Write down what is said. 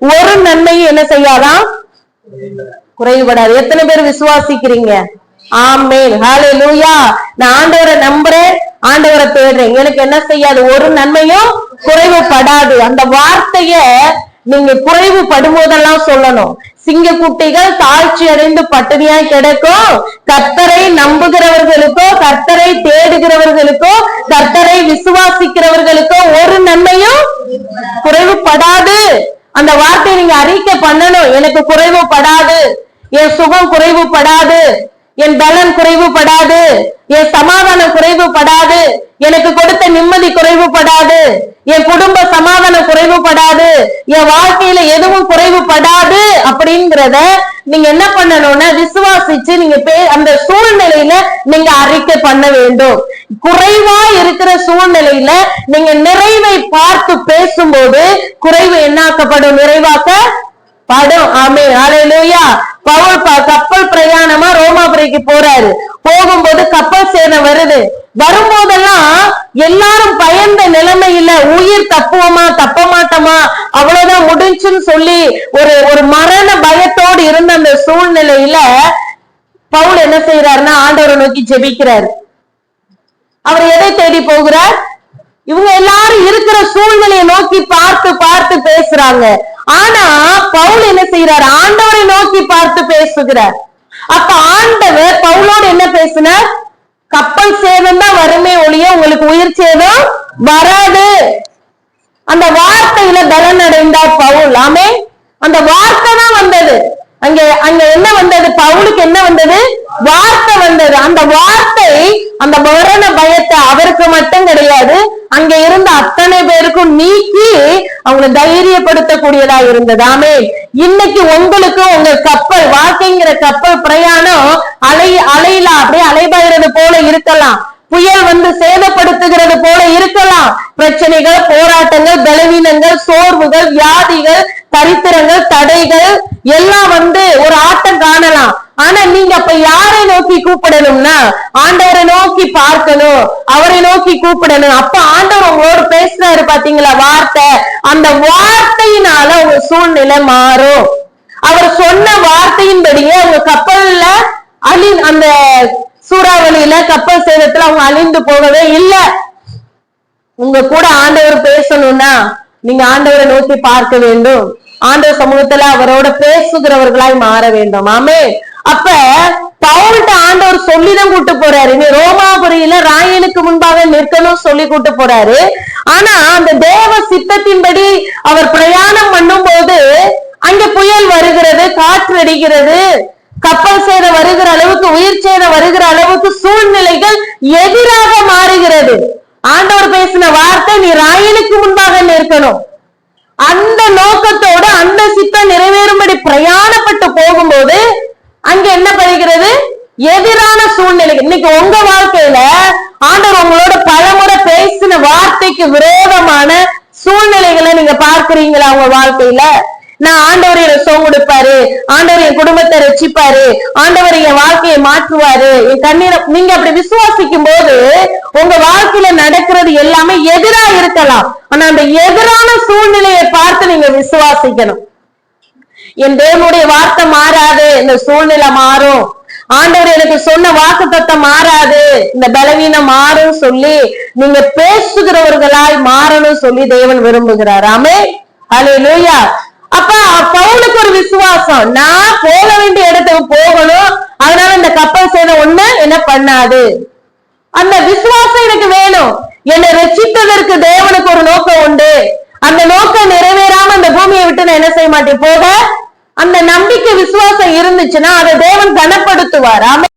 ஒரு நன்மையும் என்ன செய்யாதான் குறைவுபடாது. எத்தனை பேர் விசுவாசிக்கிறீங்க? ஆமேன். ஹalleluya. நான் ஆண்டவரை நம்புறேன் ஆண்டவரை தேடுறேன். எனக்கு என்ன செய்யாது? ஒரு நன்மையும் குறைவுபடாது. அந்த வார்த்தைய நீங்க குறைவு படும்போதெல்லாம் சொல்லணும். சிங்க குட்டிகள் தாழ்ச்சி அடைந்து பட்டினியா கிடைக்கும். கர்த்தரை நம்புகிறவர்களுக்கோ கர்த்தரை தேடுகிறவர்களுக்கோ கர்த்தரை விசுவாசிக்கிறவர்களுக்கோ ஒரு நன்மையும் குறைவுபடாது. அந்த வார்த்தையை நீங்க அறிக்கை பண்ணணும். எனக்கு குறைவுபடாது. என் சுகம் குறைவுபடாது. என் பலன் குறைவுபடாது என் சமாதானம் குறைவுபடாது எனக்கு கொடுத்த நிம்மதி குறைவுபடாது என் குடும்ப சமாதானம் குறைவுபடாது என் வாழ்க்கையில எதுவும் குறைவுபடாது அப்படிங்கிறத நீங்க என்ன பண்ணணும்னா விசுவாசிச்சு நீங்க பே- அந்த சூழ்நிலையில நீங்க அறிக்கை பண்ண வேண்டும். குறைவா இருக்கிற சூழ்நிலையில நீங்க நிறைவை பார்த்து பேசும்போது குறைவு என்னாக்கப்படும்? நிறைவாக்க ஆமே ஹalleluya பவுல் கப்பல் பிரயாணம் ரோமாபுரிக்கு போறாரு. போகும்போது கப்பல் சேதம் வருது. வரும்போதெல்லாம் எல்லாரும் பயந்த நிலைமையில உயிர் தப்புவோமா தப்ப மாட்டோமா அவ்வளவுதான் முடிஞ்சுன்னு சொல்லி ஒரு ஒரு மரண பயத்தோடு இருந்த அந்த சூழ்நிலையில பவுல் என்ன செய்யறாருன்னா ஆண்டவரை நோக்கி ஜெபிக்கிறாரு. அவர் எதை தேடி போகிறார்? இவங்க எல்லாரும் இருக்கிற சூழ்நிலையை நோக்கி பார்த்து பார்த்து பேசுறாங்க. ஆனா பவுல் என்ன செய்யறாரு ஆண்டவரை நோக்கி பார்த்து பேசுகிறார். அப்ப ஆண்டவர் பவுலோடு என்ன பேசினார்? கப்பல் சேதம் தான் வருமே ஒழிய உங்களுக்கு உயிர் சேதம் வராது. அந்த வார்த்தையில பலன் அடைந்தார் பவுல். ஆமே அந்த வார்த்தை தான் வந்தது. அங்க அங்க என்ன வந்தது? பவுலுக்கு என்ன வந்தது? வார்த்தை வந்தது. அந்த வார்த்தை அந்த மரண பயத்தை அவருக்கு மட்டும் கிடையாது அங்க இருந்த அத்தனை பேருக்கும் நீக்கி அவங்களை தைரியப்படுத்தக்கூடியதா இருந்ததாமே இன்னைக்கு உங்களுக்கு உங்க கப்பல் வாழ்க்கைங்கிற கப்பல் பிரயாணம் அலை அலையில அப்படியே அலைபாயிறது போல இருக்கலாம். புயல் வந்து சேதப்படுத்துகிறது போல இருக்கலாம். பிரச்சனைகள் போராட்டங்கள் பலவீனங்கள் சோர்வுகள் வியாதிகள் தரித்திரங்கள் தடைகள் எல்லாம் வந்து ஒரு ஆட்டம் காணலாம். ஆனா நீங்க அப்ப யாரை நோக்கி கூப்பிடணும்னா ஆண்டவரை நோக்கி பார்க்கணும் அவரை நோக்கி கூப்பிடணும். அப்ப ஆண்டவர் உங்களோட பேசுறாரு பாத்தீங்களா வார்த்தை? அந்த வார்த்தையினால உங்க சூழ்நிலை மாறும். அவர் சொன்ன வார்த்தையின்படியே உங்க கப்பல்ல அழி அந்த சூறாவளியில கப்பல் சேதத்துல அவங்க அழிந்து போகவே இல்ல. உங்க கூட ஆண்டவர் பேசணும்னா நீங்க ஆண்டவரை நோக்கி பார்க்க வேண்டும். ஆண்டவர் சமூகத்துல அவரோட பேசுகிறவர்களாய் மாற வேண்டும். ஆமே அப்ப பவுல்ட்ட ஆண்டவர் சொல்லிதான் கூட்டு போறாரு. நீ ரோமாபுரியில ராயனுக்கு முன்பாக நிற்கணும் சொல்லி கூட்டு போறாரு. ஆனா அந்த தேவ சித்தத்தின்படி அவர் பிரயாணம் பண்ணும்போது அங்க புயல் வருகிறது காற்று அடிக்கிறது கப்பல் சேதம் வருகிற அளவுக்கு உயிர் சேதம் வருகிற அளவுக்கு சூழ்நிலைகள் எதிராக மாறுகிறது. ஆண்டவர் பேசின வார்த்தை நீ ராயனுக்கு முன்பாக நிற்கணும். அந்த நோக்கத்தோடு அந்த சித்தம் நிறைவேறும்படி பிரயாணப்பட்டு போகும்போது அங்க என்ன படிக்கிறது எதிரான சூழ்நிலை இன்னைக்கு உங்க வாழ்க்கையில ஆண்டவர் உங்களோட பலமுறை பேசின வார்த்தைக்கு விரோதமான சூழ்நிலைகளை நீங்க பார்க்கிறீங்களா உங்க வாழ்க்கையில? நான் ஆண்டவர் எனக்கு சோம் கொடுப்பாரு. ஆண்டவர் என் குடும்பத்தை ரசிப்பாரு ஆண்டவர் என் வாழ்க்கையை மாற்றுவாரு. என் கண்ணீரை நீங்க அப்படி விசுவாசிக்கும் போது உங்க வாழ்க்கையில நடக்கிறது எல்லாமே எதிரா இருக்கலாம். ஆனா அந்த எதிரான சூழ்நிலையை பார்த்து நீங்க விசுவாசிக்கணும். என் தேவனுடைய வார்த்தை மாறாது. இந்த சூழ்நிலை மாறும். ஆண்டவர் எனக்கு சொன்ன வாக்கு தத்தம் மாறாது. இந்த பலவீனம் மாறும் சொல்லி நீங்க பேசுகிறவர்களாய் மாறணும் சொல்லி தேவன் விரும்புகிறார். ஆமே அல்லேலூயா அப்ப பவுலுக்கு ஒரு விசுவாசம். நான் போக வேண்டிய இடத்துக்கு போகணும். அதனால இந்த கப்பல் செய்த ஒண்ணு என்ன பண்ணாது. அந்த விசுவாசம் எனக்கு வேணும். என்னை ரசித்ததற்கு தேவனுக்கு ஒரு நோக்கம் உண்டு. அந்த நோக்கம் நிறைவேறாம அந்த பூமியை விட்டு நான் என்ன செய்ய மாட்டேன்? போக அந்த நம்பிக்கை விசுவாசம் இருந்துச்சுன்னா அதை தேவன் கனப்படுத்துவார்.